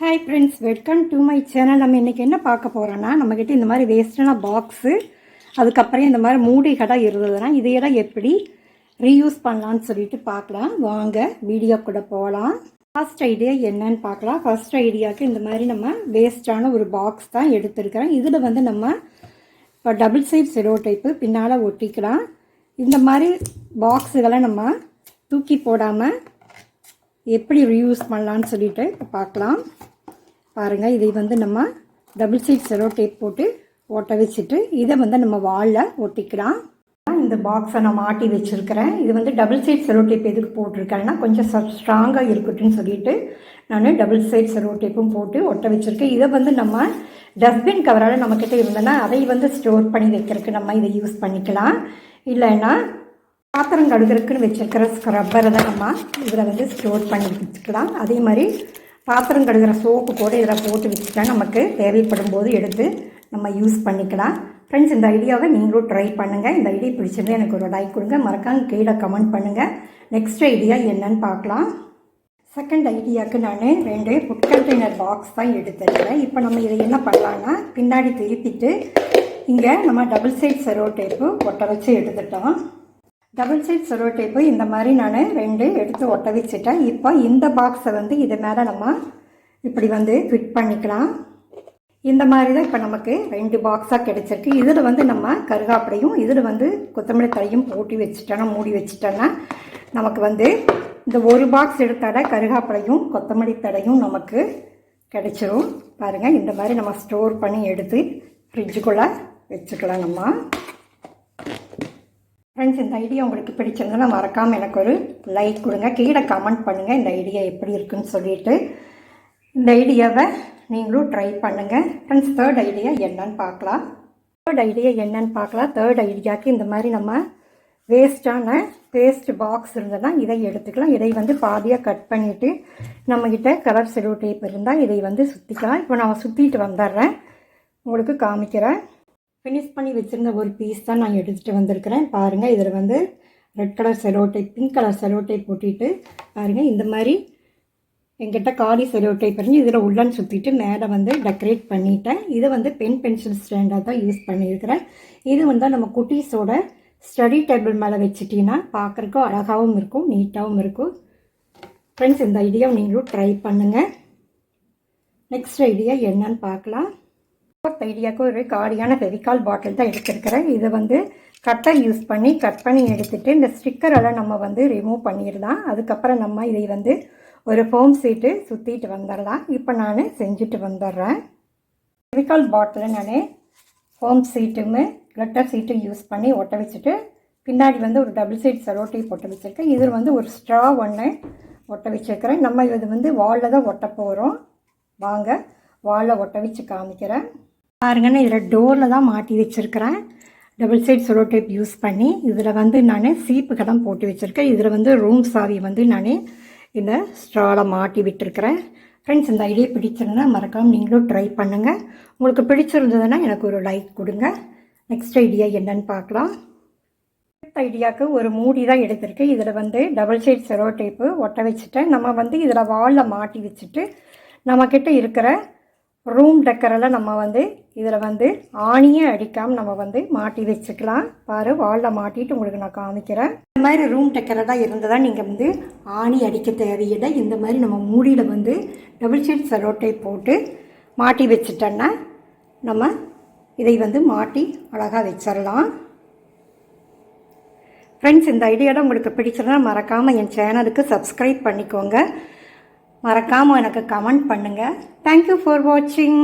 Hi friends welcome to my channel நம்ம இன்றைக்கி என்ன பார்க்க போகிறோன்னா நம்மக்கிட்ட இந்த மாதிரி வேஸ்டான பாக்ஸு அதுக்கப்புறம் இந்த மாதிரி மூடிகடை இருந்ததுன்னா இதையெல்லாம் எப்படி ரீயூஸ் பண்ணலான்னு சொல்லிட்டு பார்க்கலாம். வாங்க வீடியோ கூட போகலாம் ஃபர்ஸ்ட் ஐடியா என்னன்னு பார்க்கலாம். ஃபர்ஸ்ட் ஐடியாவுக்கு இந்த மாதிரி நம்ம வேஸ்டான ஒரு பாக்ஸ் தான் எடுத்திருக்கிறேன். இதில் வந்து நம்ம இப்போ டபுள் சைட் செலோ டைப்பு பின்னால் ஒட்டிக்கலாம். இந்த மாதிரி பாக்ஸுகளை நம்ம தூக்கி போடாமல் எப்படி ரீயூஸ் பண்ணலான்னு சொல்லிட்டு இப்போ பார்க்கலாம். பாருங்கள் இதை வந்து நம்ம டபுள் சைட் செலோ டேப் போட்டு ஒட்ட வச்சுட்டு இதை வந்து நம்ம வாலில் ஒட்டிக்கலாம். இந்த பாக்ஸை நான் மாட்டி வச்சுருக்கிறேன். இது வந்து டபுள் சைட் செலோ டேப் எதுக்கு போட்டிருக்கேன்னா கொஞ்சம் ஸ்ட்ராங்காக இருக்கட்டும்னு சொல்லிட்டு நான் டபுள் சைட் செலோ டேப்பும் போட்டு ஒட்ட வச்சுருக்கேன். இதை வந்து நம்ம டஸ்ட்பின் கவரால் நம்மக்கிட்ட இருந்தேன்னா அதை வந்து ஸ்டோர் பண்ணி வைக்கிறதுக்கு நம்ம இதை யூஸ் பண்ணிக்கலாம். இல்லைன்னா பாத்திரம் கழுகுறதுக்குன்னு வச்சுருக்கிற ஸ்க்ரப்பரை தான் நம்ம இதில் வந்து ஸ்டோர் பண்ணி வச்சுக்கலாம். அதே மாதிரி பாத்திரம் கழுகுற சோப்பு கூட இதில் போட்டு வச்சுட்டா நமக்கு தேவைப்படும் போது எடுத்து நம்ம யூஸ் பண்ணிக்கலாம். ஃப்ரெண்ட்ஸ் இந்த ஐடியாவை நீங்களும் ட்ரை பண்ணுங்கள் இந்த ஐடியா பிடிச்சிருந்தே எனக்கு ஒரு லைக் கொடுங்க. மறக்காமல் கீழே கமெண்ட் பண்ணுங்கள் நெக்ஸ்ட் ஐடியா என்னன்னு பார்க்கலாம். செகண்ட் ஐடியாவுக்கு நான் ரெண்டு ஃபுட் கண்டெய்னர் பாக்ஸ் தான் எடுத்துருக்கேன். இப்போ நம்ம இதை என்ன பண்ணலான்னா பின்னாடி திருப்பிட்டு இங்கே நம்ம டபுள் சைட் செரோ டேப்பு ஒட்ட வச்சு எடுத்துட்டோம். டபுள் சைட் செரோ டேப்பு இந்த மாதிரி நான் ரெண்டு எடுத்து ஒட்ட வச்சுட்டேன். இப்போ இந்த பாக்ஸை வந்து இது மேலே நம்ம இப்படி வந்து ஃபிட் பண்ணிக்கலாம். இந்த மாதிரி தான் இப்போ நமக்கு ரெண்டு பாக்ஸாக கிடச்சிருக்கு. இதில் வந்து நம்ம கருகாப்படையும் இதில் வந்து கொத்தமல்லி தலையும் போட்டி வச்சுட்டோன்னா மூடி வச்சுட்டோன்னா நமக்கு வந்து இந்த ஒரு பாக்ஸ் எடுத்தாட கருகாப்படையும் கொத்தமல்லி தடையும் நமக்கு கிடைச்சிரும். பாருங்கள் இந்த மாதிரி நம்ம ஸ்டோர் பண்ணி எடுத்து ஃப்ரிட்ஜுக்குள்ளே வச்சுக்கலாம் நம்ம. ஃப்ரெண்ட்ஸ் இந்த ஐடியா உங்களுக்கு பிடிச்சிருந்ததுன்னா மறக்காமல் எனக்கு ஒரு லைக் கொடுங்க. கீழே கமெண்ட் பண்ணுங்கள் இந்த ஐடியா எப்படி இருக்குன்னு சொல்லிட்டு. இந்த ஐடியாவை நீங்களும் ட்ரை பண்ணுங்கள் ஃப்ரெண்ட்ஸ் தேர்ட் ஐடியா என்னன்னு பார்க்கலாம். தேர்ட் ஐடியா என்னன்னு பார்க்கலாம். தேர்ட் ஐடியாவுக்கு இந்த மாதிரி நம்ம வேஸ்ட்டான பேஸ்ட் பாக்ஸ் இருந்ததுன்னா இதை எடுத்துக்கலாம். இதை வந்து பாதியாக கட் பண்ணிவிட்டு நம்மக்கிட்ட கலர் செலவு டேப் இருந்தால் இதை வந்து சுற்றிக்கலாம் இப்போ நான் சுற்றிட்டு வந்துடுறேன். உங்களுக்கு காமிக்கிறேன். ஃபினிஷ் பண்ணி வச்சுருந்த ஒரு பீஸ் தான் நான் எடுத்துகிட்டு வந்திருக்கிறேன். பாருங்கள் இதில் வந்து red colour sellotape pink colour sellotape போட்டிட்டு பாருங்கள் இந்த மாதிரி எங்கிட்ட காலி செலோடைப் இருந்து இதில் உள்ளன்னு சுற்றிட்டு மேலே வந்து டெக்கரேட் பண்ணிட்டேன். இதை வந்து பென் பென்சில் ஸ்டாண்டாக தான் யூஸ் பண்ணியிருக்கிறேன். இது வந்து நம்ம குட்டீஸோட ஸ்டடி டேபிள் மேலே வச்சுட்டிங்கன்னா பார்க்குறக்கும் அழகாகவும் இருக்கும் நீட்டாகவும் இருக்கும். ஃப்ரெண்ட்ஸ் இந்த ஐடியாவை நீங்களும் ட்ரை பண்ணுங்கள் நெக்ஸ்ட் ஐடியா என்னன்னு பார்க்கலாம் ஃபோர்த் ஒரு காலியான ஃபெவிகால் பாட்டில் தான் எடுத்துருக்கிறேன். இது வந்து கட்டர் யூஸ் பண்ணி கட் பண்ணி எடுத்துகிட்டு இந்த ஸ்டிக்கரெல்லாம் நம்ம வந்து ரிமூவ் பண்ணிடலாம். அதுக்கப்புறம் நம்ம இதை வந்து ஒரு ஃபோம் சீட்டு சுற்றிட்டு வந்துடலாம். இப்போ நான் செஞ்சுட்டு வந்துடுறேன். ஃபெவிகால் பாட்டில் நான் ஃபோம் சீட்டுமே கிளட்டர் சீட்டும் யூஸ் பண்ணி ஒட்ட வச்சுட்டு பின்னாடி வந்து ஒரு டபுள் சைட் செலோட்டை ஒட்ட வச்சுருக்கேன். இதில் வந்து ஒரு ஸ்ட்ரா ஒன்று ஒட்ட வச்சுருக்கிறேன். நம்ம இது வந்து வாலில் தான் ஒட்ட போகிறோம் வாங்க வாலில் ஒட்ட வச்சு காமிக்கிறேன். பாருங்கன்னு இதில் டோரில் தான் மாட்டி வச்சுருக்கிறேன். Double side sellotape use பண்ணி இதில் வந்து நான் சீப்பு தான் போட்டு வச்சுருக்கேன். இதில் வந்து ரூம் சாவி வந்து நான் இந்த ஸ்ட்ராவில் மாட்டி விட்டுருக்கிறேன். ஃப்ரெண்ட்ஸ் இந்த ஐடியா பிடிச்சிருந்தா மறக்காமல் நீங்களும் ட்ரை பண்ணுங்கள் உங்களுக்கு பிடிச்சிருந்ததுன்னா எனக்கு ஒரு லைக் கொடுங்க. நெக்ஸ்ட் ஐடியா என்னன்னு பார்க்கலாம். ஃபிஃப்த் ஐடியாவுக்கு ஒரு மூடி தான் எடுத்திருக்கேன் இதில் வந்து டபுள் சைட் செரோ டேப்பு ஒட்ட வச்சுட்டேன் நம்ம வந்து இதில் வாலில் மாட்டி வச்சுட்டு நம்மக்கிட்ட இருக்கிற ரூம் டெக்கரெல்லாம் நம்ம வந்து இதில் வந்து ஆணியே அடிக்காமல் நம்ம வந்து மாட்டி வச்சுக்கலாம். பாரு வாலில் மாட்டிட்டு உங்களுக்கு நான் காமிக்கிறேன். இந்த மாதிரி ரூம் டெக்கரெல்லாம் இருந்ததாக நீங்கள் வந்து ஆணி அடிக்க தேவையில்லை. இந்த மாதிரி நம்ம மூடியில் வந்து டபுள் ஷீட் செரோட்டை போட்டு மாட்டி வச்சுட்டோன்னா நம்ம இதை வந்து மாட்டி அழகாக வச்சிடலாம் ஃப்ரெண்ட்ஸ் இந்த ஐடியாவில் உங்களுக்கு பிடிச்சிருந்தால் மறக்காமல் என் சேனலுக்கு சப்ஸ்கிரைப் பண்ணிக்கோங்க. மறக்காமல் எனக்கு கமெண்ட் பண்ணுங்கள் தேங்க்யூ ஃபார் வாட்சிங்